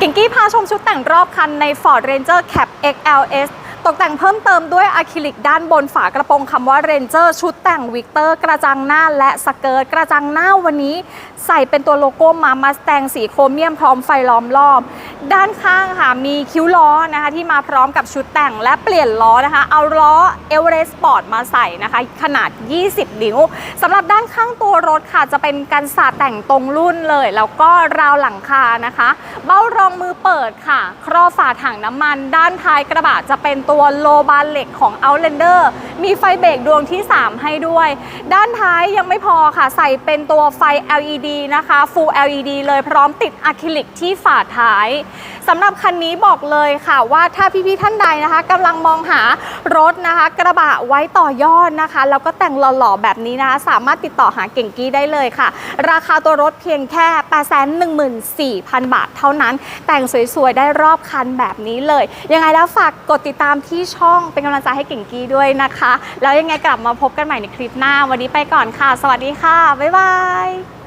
กิงกี้พาชมชุดแต่งรอบคันใน Ford Ranger Cap XLS ตกแต่งเพิ่มเติมด้วยอะคริลิกด้านบนฝากระโปรงคำว่า Ranger ชุดแต่งวิกเตอร์กระจังหน้าและสเกิร์ตกระจังหน้าวันนี้ ใส่เป็นตัวโลโก้มามาสแตงสีโครเมียมพร้อมไฟล้อมรอบ ด้านข้างค่ะมีคิ้วล้อนะคะที่มาพร้อมกับชุดแต่งและเปลี่ยนล้อนะคะ เอาล้อ Everest Sport มาใส่นะคะ ขนาด 20 นิ้วสำหรับด้านข้างตัวรถค่ะจะเป็นกันสาดแต่งตรงรุ่นเลย แล้วก็ราวหลังคานะคะ เบ้ารองมือเปิดค่ะ ครอบฝาถังน้ำมัน ด้านท้ายกระบะจะเป็นตัวโลบานเหล็กของ Outlander มีไฟเบรกดวงที่ 3 ให้ด้วย ด้านท้ายยังไม่พอค่ะ ใส่เป็นตัวไฟ LED นะคะ Full LED เลยพร้อมติดอะคริลิกที่ฝาท้ายสำหรับคันนี้บอกเลยค่ะว่าถ้าพี่ๆท่านใดนะคะกำลังมองหารถนะคะ กระบะไว้ต่อยอดนะคะ แล้วก็แต่งหล่อๆแบบนี้นะคะ สามารถติดต่อหาเก่งกี้ได้เลยค่ะ ราคาตัวรถเพียงแค่ 814,000 บาทเท่านั้น แต่งสวยๆ ได้รอบคันแบบนี้เลย ยังไงแล้วฝากกดติดตามที่ช่องเป็นกำลังใจให้เก่งกี้ด้วยนะคะ แล้วยังไงกลับมาพบกันใหม่ในคลิปหน้า วันนี้ไปก่อนค่ะ สวัสดีค่ะ บ๊ายบาย